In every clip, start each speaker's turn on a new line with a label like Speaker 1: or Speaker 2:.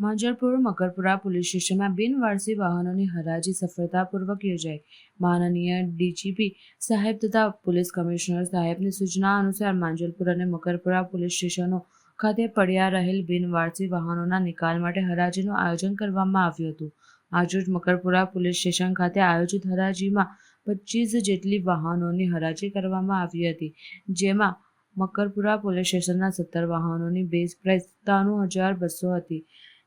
Speaker 1: Manjarpur Makarpura police સ્ટેશનમાં બિનવારસી વાહનોની હરાજી સફળતાપૂર્વક યોજાઈ માનનીય ડીજીપી સાહેબ તથા પોલીસ કમિશનર સાહેબની સૂચના અનુસાર માંજલપુર અને મકરપુરા પોલીસ સ્ટેશનો ખાતે પડ્યા રહેલ બિનવારસી વાહનોના નિકાલ માટે હરાજીનું આયોજન કરવામાં આવ્યું હતું આજરોજ મકરપુરા પોલીસ સ્ટેશન ખાતે આયોજિત હરાજીમાં પચીસ જેટલી વાહનોની હરાજી કરવામાં આવી હતી જેમાં મકરપુરા પોલીસ સ્ટેશનના સત્તર વાહનોની બેઝ પ્રાઇસ સત્તાણું હજાર બસો હતી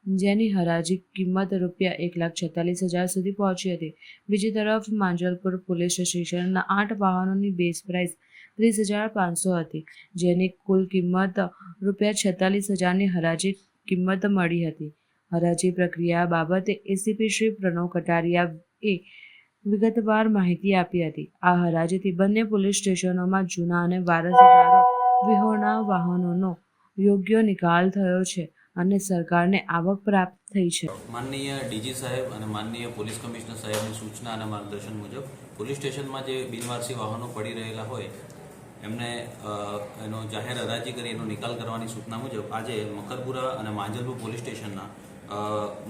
Speaker 1: જેની હરાજી કિંમત રૂપિયા એક લાખ છેતાલીસ હજાર સુધી પહોંચી હતી. બીજી તરફ માંજલપુર પોલીસ સ્ટેશનના આઠ વાહનોની બેઝ પ્રાઇસ ત્રીસ હજાર પાંચસો હતી, જેની કુલ કિંમત રૂપિયા છેતાલીસ હજારની હરાજી કિંમત મળી હતી. હરાજી પ્રક્રિયા બાબતે એસીપી શ્રી પ્રણવ કટારિયાએ વિગતવાર માહિતી આપી હતી. આ હરાજીથી બંને પોલીસ સ્ટેશનોમાં જૂના અને વારસદારો વિહોણા વાહનોનો યોગ્ય નિકાલ થયો છે. અને સરકારને આવક પ્રાપ્ત થઈ છે.
Speaker 2: માનનીય ડીજી સાહેબ અને માનનીય પોલીસ કમિશનર સાહેબની સૂચના અને માર્ગદર્શન મુજબ પોલીસ સ્ટેશનમાં જે બિનવારસી વાહનો પડી રહેલા હોય, એમને એનો જાહેર હરાજી કરી, એનો નિકાલ કરવાની સૂચના મુજબ આજે મકરપુરા અને માંજલપુર પોલીસ સ્ટેશનના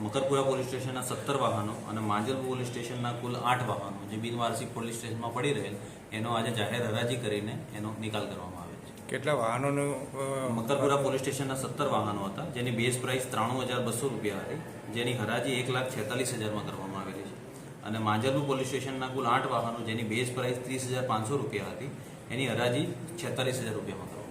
Speaker 2: મકરપુરા પોલીસ સ્ટેશનના સત્તર વાહનો અને માંજલપુર પોલીસ સ્ટેશનના કુલ આઠ વાહનો જે બિનવારસી પોલીસ સ્ટેશનમાં પડી રહેલ, એનો આજે જાહેર હરાજી કરીને એનો નિકાલ કરવામાં આવે છે
Speaker 3: કેટલા વાહનોનું
Speaker 2: મકરપુરા પોલીસ સ્ટેશનના સત્તર વાહનો હતા, જેની બેઝ પ્રાઇસ ત્રાણું હજાર બસો રૂપિયા હતી, જેની હરાજી એક લાખ છેતાલીસ હજારમાં કરવામાં આવેલી છે. અને માંજરપુર પોલીસ સ્ટેશનના કુલ આઠ વાહનો, જેની બેઝ પ્રાઇસ ત્રીસ હજાર પાંચસો રૂપિયા હતી, એની હરાજી છેતાલીસ હજાર રૂપિયામાં